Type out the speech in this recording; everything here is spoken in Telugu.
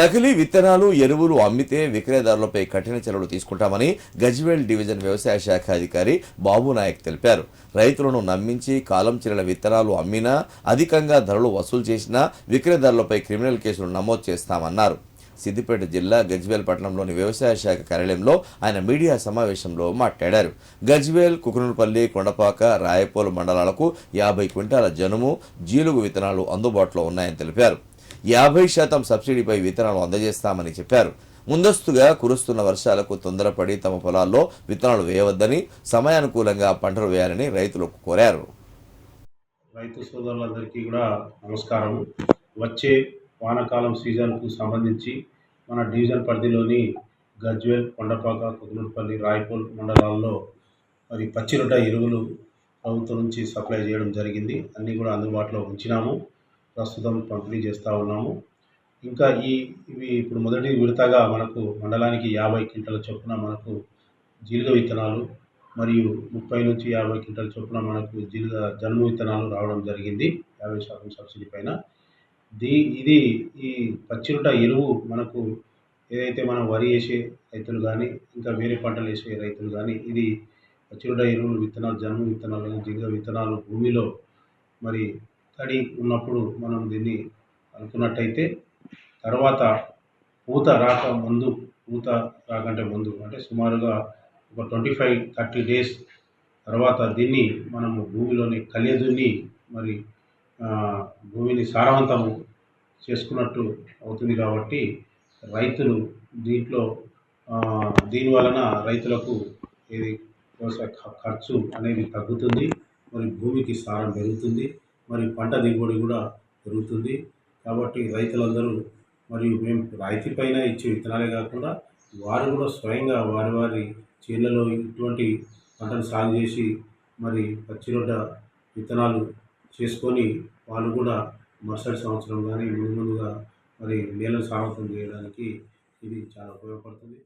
నకిలీ విత్తనాలు ఎరువులు అమ్మితే విక్రయదారులపై కఠిన చర్యలు తీసుకుంటామని గజ్వేల్ డివిజన్ వ్యవసాయ శాఖ అధికారి బాబు నాయక్ తెలిపారు. రైతులను నమ్మించి కాలం చెల్లిన విత్తనాలు అమ్మినా అధికంగా ధరలు వసూలు చేసినా విక్రయదారులపై క్రిమినల్ కేసులు నమోదు చేస్తామన్నారు. సిద్దిపేట జిల్లా గజ్వేల్ పట్టణంలోని వ్యవసాయ శాఖ కార్యాలయంలో ఆయన మీడియా సమావేశంలో మాట్లాడారు. గజ్వేల్ కుకునూరుపల్లి కొండపాక రాయపోలు మండలాలకు యాభై క్వింటాల జనుము జీలుగు విత్తనాలు అందుబాటులో ఉన్నాయని తెలిపారు. యాభై శాతం సబ్సిడీపై విత్తనాలు అందజేస్తామని చెప్పారు. ముందస్తుగా కురుస్తున్న వర్షాలకు తొందరపడి తమ పొలాల్లో విత్తనాలు వేయవద్దని సమయానుకూలంగా పంటలు వేయాలని రైతులకు కోరారు. రైతు సోదరులందరికీ కూడా నమస్కారం. వచ్చే వానాకాలం సీజన్కు సంబంధించి మన డివిజన్ పరిధిలోని గజ్వేల్ కొండపాక కుదురుపల్లి రాయపూల్ మండలాల్లో మరి పచ్చిరొట్ట ఎరువులు ప్రభుత్వం నుంచి సప్లై చేయడం జరిగింది. అన్నీ కూడా అందుబాటులో ఉంచినాము. ప్రస్తుతం పంపిణీ చేస్తూ ఉన్నాము. ఇంకా ఈ ఇవి ఇప్పుడు మొదటి విడతగా మనకు మండలానికి యాభై క్వింటల చొప్పున మనకు జీలుగ విత్తనాలు మరియు ముప్పై నుంచి యాభై క్వింటల చొప్పున మనకు జీలుగ జన్మ విత్తనాలు రావడం జరిగింది యాభై శాతం సబ్సిడీ పైన. దీ ఇది ఈ పచ్చిరుట ఎరువు మనకు ఏదైతే మనం వరి వేసే రైతులు కానీ ఇంకా వేరే పంటలు వేసే రైతులు కానీ ఇది పచ్చిరుట ఎరువులు విత్తనాలు జన్మ విత్తనాలు జీలుగ విత్తనాలు భూమిలో మరి తడి ఉన్నప్పుడు మనం దీన్ని అనుకున్నట్టయితే తర్వాత పూత రాక ముందు పూత రాకంటే ముందు అంటే సుమారుగా ఒక ట్వంటీ ఫైవ్ థర్టీ డేస్ తర్వాత దీన్ని మనము భూమిలోని కలియదున్ని మరి భూమిని సారవంతము చేసుకున్నట్టు అవుతుంది కాబట్టి రైతులు దీంట్లో దీని వలన రైతులకు ఇది వ్యవసాయ ఖర్చు అనేది తగ్గుతుంది మరి భూమికి సారం పెరుగుతుంది. మరి పంట దిగుబడి కూడా పెరుగుతుంది. కాబట్టి రైతులందరూ మరియు మేము రాయితీ పైన ఇచ్చే విత్తనాలే కాకుండా వారు కూడా స్వయంగా వారి వారి చేనులలో ఇటువంటి పంటను సాగు చేసి మరి పచ్చిరొడ్డ విత్తనాలు చేసుకొని వాళ్ళు కూడా మరుసటి సంవత్సరం కానీ ముందు ముందుగా మరి నేలను సారవంతం చేయడానికి ఇది చాలా ఉపయోగపడుతుంది.